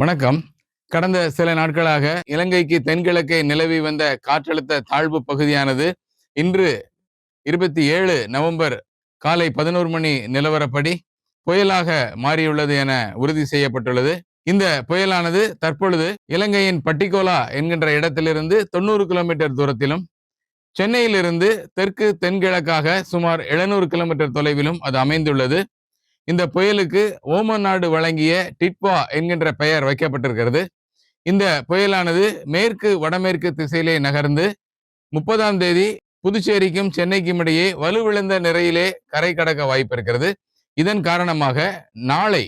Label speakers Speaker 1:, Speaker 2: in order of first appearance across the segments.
Speaker 1: வணக்கம். கடந்த சில நாட்களாக இலங்கைக்கு தென்கிழக்கே நிலவி வந்த காற்றழுத்த தாழ்வு பகுதியானது இன்று இருபத்தி ஏழு நவம்பர் காலை பதினோரு மணி நிலவரப்படி புயலாக மாறியுள்ளது என உறுதி செய்யப்பட்டுள்ளது. இந்த புயலானது தற்பொழுது இலங்கையின் பட்டிகோலா என்கின்ற இடத்திலிருந்து தொண்ணூறு கிலோமீட்டர் தூரத்திலும் சென்னையிலிருந்து தெற்கு தென்கிழக்காக சுமார் எழுநூறு கிலோமீட்டர் தொலைவிலும் அது அமைந்துள்ளது. இந்த புயலுக்கு ஓமன் நாடு வழங்கிய டிட்வா என்கின்ற பெயர் வைக்கப்பட்டிருக்கிறது. இந்த புயலானது மேற்கு வடமேற்கு திசையிலே நகர்ந்து முப்பதாம் தேதி புதுச்சேரிக்கும் சென்னைக்கும் இடையே வலுவிழந்த நிறையிலே கரை கடக்க வாய்ப்பு இருக்கிறது இதன் காரணமாக நாளை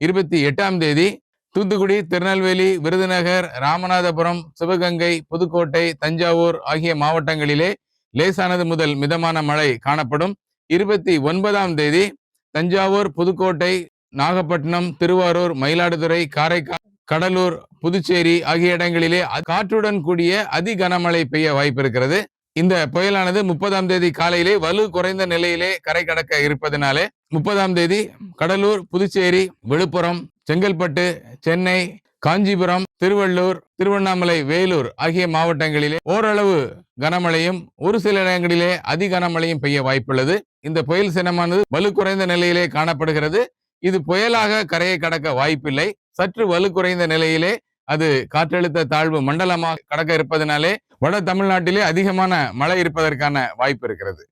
Speaker 1: இருபத்தி எட்டாம் தேதி தூத்துக்குடி திருநெல்வேலி விருதுநகர் ராமநாதபுரம் சிவகங்கை புதுக்கோட்டை தஞ்சாவூர் ஆகிய மாவட்டங்களிலே லேசானது முதல் மிதமான மழை காணப்படும். இருபத்தி ஒன்பதாம் தேதி தஞ்சாவூர் புதுக்கோட்டை நாகப்பட்டினம் திருவாரூர் மயிலாடுதுறை காரைக்கால் கடலூர் புதுச்சேரி ஆகிய இடங்களிலே காற்றுடன் கூடிய அதி கனமழை பெய்ய வாய்ப்பு இருக்கிறது இந்த புயலானது முப்பதாம் தேதி காலையிலே வலு குறைந்த நிலையிலே கரை கடக்க இருப்பதனாலே முப்பதாம் தேதி கடலூர் புதுச்சேரி விழுப்புரம் செங்கல்பட்டு சென்னை காஞ்சிபுரம் திருவள்ளூர் திருவண்ணாமலை வேலூர் ஆகிய மாவட்டங்களிலே ஓரளவு கனமழையும் ஒரு சில இடங்களிலே அதி கனமழையும் பெய்ய வாய்ப்புள்ளது. இந்த புயல் சினமானது வலு குறைந்த நிலையிலே காணப்படுகிறது. இது புயலாக கரையை கடக்க வாய்ப்பில்லை. சற்று வலு குறைந்த நிலையிலே அது காற்றழுத்த தாழ்வு மண்டலமாக கடக்க இருப்பதனாலே வட தமிழ்நாட்டிலே அதிகமான மழை இருப்பதற்கான வாய்ப்பு இருக்கிறது.